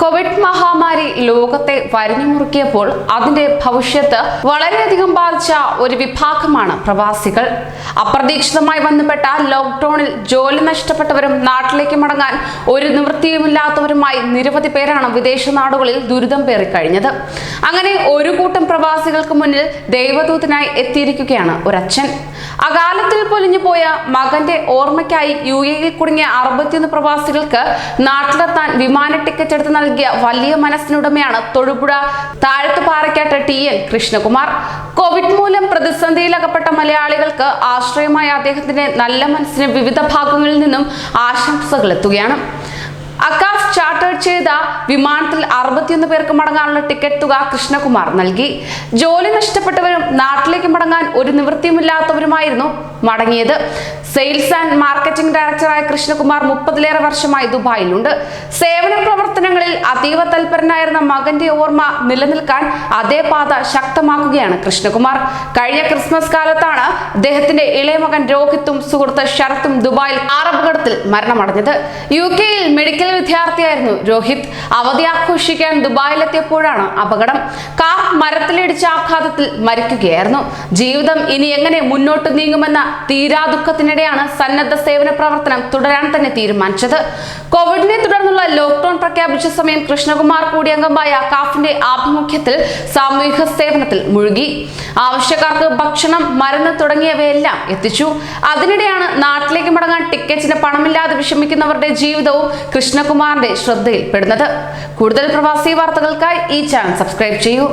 Covid മഹാമാരി ലോകത്തെ വരിഞ്ഞു മുറുക്കിയപ്പോൾ അതിന്റെ ഭവിഷ്യത്ത് വളരെയധികം ബാധിച്ച ഒരു വിഭാഗമാണ് പ്രവാസികൾ. അപ്രതീക്ഷിതമായി ബന്ധപ്പെട്ട ലോക്ക്ഡൌണിൽ ജോലി നഷ്ടപ്പെട്ടവരും നാട്ടിലേക്ക് മടങ്ങാൻ ഒരു നിവൃത്തിയുമില്ലാത്തവരുമായി നിരവധി പേരാണ് വിദേശ നാടുകളിൽ ദുരിതം പേറിക്കഴിഞ്ഞത് അങ്ങനെ ഒരു കൂട്ടം പ്രവാസികൾക്ക് മുന്നിൽ ദൈവദൂതനായി എത്തിയിരിക്കുകയാണ് ഒരച്ഛൻ. അകാലത്തിൽ പൊലിഞ്ഞു പോയ മകന്റെ ഓർമ്മയ്ക്കായി യു എയിൽ കുടുങ്ങിയ അറുപത്തിയൊന്ന് പ്രവാസികൾക്ക് നാട്ടിലെത്താൻ വിമാന ടിക്കറ്റ് എടുത്ത് നൽകിയ വലിയ മനസ്സിനുടമയാണ് Thodupuzha Thazhathuparakkattu T N Krishnakumar. Covid മൂലം പ്രതിസന്ധിയിലകപ്പെട്ട മലയാളികൾക്ക് ആശ്രയമായ അദ്ദേഹത്തിന്റെ നല്ല മനസ്സിന് വിവിധ ഭാഗങ്ങളിൽ നിന്നും ആശംസകൾ എത്തുകയാണ്. അക്കാഫ് ചാർട്ടേഡ് ചെയ്ത വിമാനത്തിൽ അറുപത്തിയൊന്ന് പേർക്ക് മടങ്ങാനുള്ള ടിക്കറ്റ് തുക കൃഷ്ണകുമാർ നൽകി. ജോലി നഷ്ടപ്പെട്ടവരും നാട്ടിലേക്ക് മടങ്ങാൻ ഒരു നിവൃത്തിയുമില്ലാത്തവരുമായിരുന്നു മടങ്ങിയത്. സെയിൽസ് ആൻഡ് മാർക്കറ്റിംഗ് ഡയറക്ടറായ കൃഷ്ണകുമാർ മുപ്പതിലേറെ വർഷമായി ദുബായിലുണ്ട്. സേവന പ്രവർത്തനങ്ങളിൽ അതീവ തൽപരനായിരുന്ന മകന്റെ ഓർമ്മ നിലനിൽക്കാൻ അതേ പാത ശക്തമാക്കുകയാണ് കൃഷ്ണകുമാർ. കഴിഞ്ഞ ക്രിസ്മസ് കാലത്താണ് അദ്ദേഹത്തിന്റെ ഇളയ മകൻ രോഹിത്തും സുഹൃത്ത് ശരത്തും ദുബായിൽ കാർ മരണമടഞ്ഞത്. യു കെയിൽ മെഡിക്കൽ വിദ്യാർത്ഥിയായിരുന്നു. രോഹിത് അവധി ആഘോഷിക്കാൻ ദുബായിലെത്തിയപ്പോഴാണ് അപകടം. കാർ മരത്തിലിടിച്ച ആഘാതത്തിൽ മരിക്കുകയായിരുന്നു. ജീവിതം ഇനി എങ്ങനെ മുന്നോട്ട് നീങ്ങുമെന്ന തീരാ ദുഃഖത്തിനിടെയാണ് സന്നദ്ധ സേവന പ്രവർത്തനം തുടരാൻ തന്നെ തീരുമാനിച്ചത്. കോവിഡിനെ തുടർന്നുള്ള ലോക്ക്ഡൌൺ പ്രഖ്യാപിച്ച സമയം കൃഷ്ണകുമാർ കൂടി അംഗമായ കാഫിന്റെ ആഭിമുഖ്യത്തിൽ സാമൂഹിക സേവനത്തിൽ മുഴുകി. ആവശ്യക്കാർക്ക് ഭക്ഷണം മരുന്ന് തുടങ്ങിയവയെല്ലാം എത്തിച്ചു. അതിനിടെയാണ് നാട്ടിലെ ടിക്കറ്റിന് പണമില്ലാതെ വിഷമിക്കുന്നവരുടെ ജീവിതവും കൃഷ്ണകുമാറിന്റെ ശ്രദ്ധയിൽപ്പെടുന്നത്. കൂടുതൽ പ്രവാസി വാർത്തകൾക്കായി ഈ ചാനൽ സബ്സ്ക്രൈബ് ചെയ്യൂ.